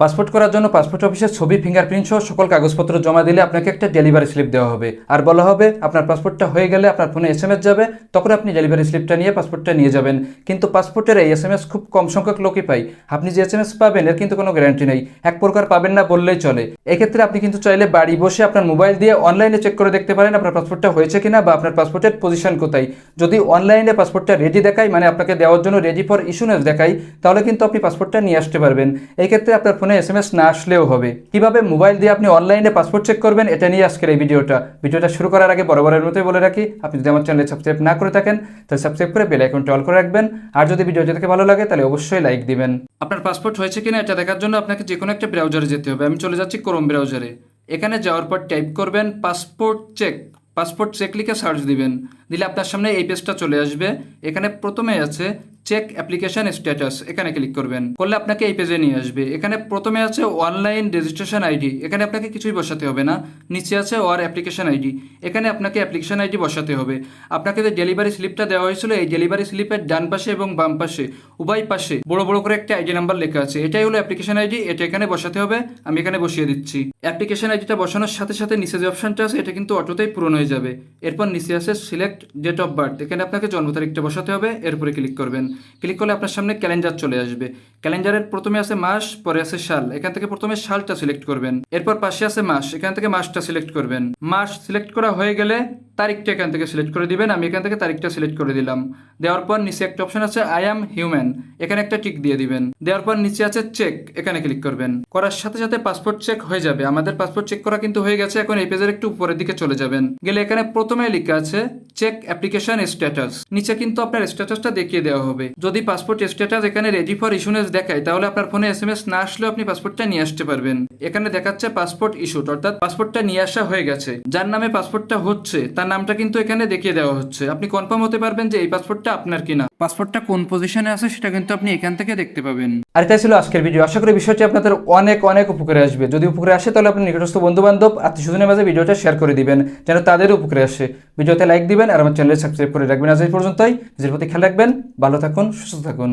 Passport করার জন্য passport অফিসের ছবি ফিঙ্গারপ্রিন্ট সহ সকল কাগজপত্র জমা দিলে আপনাকে একটা ডেলিভারি স্লিপ দেওয়া হবে। আর বলা হবে, আপনার পাসপোর্টটা হয়ে গেলে আপনার ফোনে এস যাবে, তখন আপনি ডেলিভারি স্লিপটা নিয়ে পাসপোর্টটা নিয়ে যাবেন। কিন্তু পাসপোর্টের এই এস খুব কম সংখ্যক লোকই পাই আপনি যে এস পাবেন, এর কিন্তু কোনো গ্যারান্টি নেই। এক প্রকার পাবেন না বললেই চলে। এক্ষেত্রে আপনি কিন্তু চাইলে বাড়ি বসে আপনার মোবাইল দিয়ে অনলাইনে চেক করে দেখতে পারেন আপনার পাসপোর্টটা হয়েছে কিনা বা আপনার পাসপোর্টের পজিশন কোথায়। যদি অনলাইনে পাসপোর্টটা রেডি দেখায় মানে আপনাকে দেওয়ার জন্য রেডি ফর ইস্যুনেস দেখায় তাহলে কিন্তু আপনি পাসপোর্টটা নিয়ে আসতে পারবেন। এই ক্ষেত্রে আপনার ফোনে এস এম এস না আসলেও হবে। কীভাবে মোবাইল দিয়ে আপনি অনলাইনে পাসপোর্ট চেক করবেন, এটা নিয়ে আজকের এই ভিডিওটা। ভিডিওটা শুরু করার আগে বরাবরের মতোই বলে রাখি, আপনি যদি আমার চ্যানেলে সাবস্ক্রাইব না করে থাকেন, তাহলে সাবস্ক্রাইব করে বেল আইকনটা অল করে রাখবেন। আর যদি ভিডিওটা দেখে ভালো লাগে, তাহলে অবশ্যই লাইক দিবেন। আপনার পাসপোর্ট হয়েছে কিনা, এটা দেখার জন্য আপনাকে যে কোনো একটা ব্রাউজারে যেতে হবে। আমি চলে যাচ্ছি ক্রোম ব্রাউজারে। এখানে যাওয়ার পর টাইপ করবেন পাসপোর্ট চেক। পাসপোর্ট চেক লিখে সার্চ দিবেন। দিলে আপনার সামনে এই পেজটা চলে আসবে। এখানে প্রথমে আছে চেক অ্যাপ্লিকেশন স্ট্যাটাস এখানে ক্লিক করবেন। করলে আপনাকে এই পেজে নিয়ে আসবে। এখানে প্রথমে আছে অনলাইন রেজিস্ট্রেশন আইডি এখানে আপনাকে কিছুই বসাতে হবে না। নিচে আছে ওয়ার অ্যাপ্লিকেশন আইডি এখানে আপনাকে অ্যাপ্লিকেশন আইডি বসাতে হবে। আপনাকে যে ডেলিভারি স্লিপটা দেওয়া হয়েছিল, এই ডেলিভারি স্লিপের ডান পাশে এবং বাম পাশে, উভয় পাশে বড় বড় করে একটা আইডি নাম্বার লেখা আছে। এটাই হলো অ্যাপ্লিকেশন আইডি এটা এখানে বসাতে হবে। আমি এখানে বসিয়ে দিচ্ছি। অ্যাপ্লিকেশন আইডিটা বসানোর সাথে সাথে নিচে যে অপশনটা আছে, এটা কিন্তু অটোতেই পূরণ হয়ে যাবে। এরপর নিচে আছে সিলেক্ট ডেট অফ বার্থ এখানে আপনাকে জন্ম তারিখটা বসাতে হবে। এরপরে ক্লিক করবেন। ক্লিক করলে আপনার সামনে ক্যালেন্ডার চলে আসবে। ক্যালেন্ডারের প্রথমে আছে মাস, পরে আছে সাল। এখান থেকে প্রথমে সালটা সিলেক্ট করবেন। এরপর পাশে আছে মাস। এখান থেকে মাসটা সিলেক্ট করবেন। মাস সিলেক্ট করা হয়ে গেলে তারিখটা এখান থেকে সিলেক্ট করে দিবেন, আমি এখান থেকে তারিখটা সিলেক্ট করে দিলাম। দেওয়ার পর নিচে একটা অপশন আছে আই অ্যাম হিউম্যান এখানে একটা টিক দিয়ে দিবেন। দেওয়ার পর নিচে আছে চেক এখানে ক্লিক করবেন। করার সাথে সাথে পাসপোর্ট চেক হয়ে যাবে। আমাদের পাসপোর্ট চেক করা কিন্তু হয়ে গেছে, এখন এই পেজের একটু উপরের দিকে চলে যাবেন। গেলে এখানে প্রথমে লেখা আছে চেক অ্যাপ্লিকেশন স্ট্যাটাস নিচে কিন্তু আপনার স্ট্যাটাসটা দেখিয়ে দেওয়া হবে। যদি পাসপোর্ট স্ট্যাটাস এখানে রেডি ফর ইস্যুনেস দেখায়, তাহলে আপনার ফোনে এস এম এস না আসলেও আপনি পাসপোর্টটা নিয়ে আসতে পারবেন। এখানে দেখাচ্ছে পাসপোর্ট ইস্যুড অর্থাৎ পাসপোর্টটা নিয়ে আসা হয়ে গেছে। যার নামে পাসপোর্টটা হচ্ছে, তার নামটা কিন্তু এখানে দেখিয়ে দেওয়া হচ্ছে। আপনি কনফার্ম হতে পারবেন যে এই পাসপোর্টটা আপনার কিনা। পাসপোর্টটা কোন পজিশনে আছে সেটা কিন্তু আপনি এখান থেকে দেখতে পাবেন। আর এটাই ছিল আজকের ভিডিও আশা করি বিষয়টি আপনাদের অনেক অনেক উপকারে আসবে। যদি উপকারে আসে তাহলে আপনার নিকটস্থ বন্ধু বান্ধব আত্মীয় স্বজনের মাঝে ভিডিওটা শেয়ার করে দিবেন যেন তাদেরও উপকারে আসে। ভিডিওতে লাইক দিবেন আর আমার চ্যানেলে সাবস্ক্রাইব করে রাখবেন। আজ এই পর্যন্তই। নিজের প্রতি খেয়াল রাখবেন। ভালো থাকুন সুস্থ থাকুন।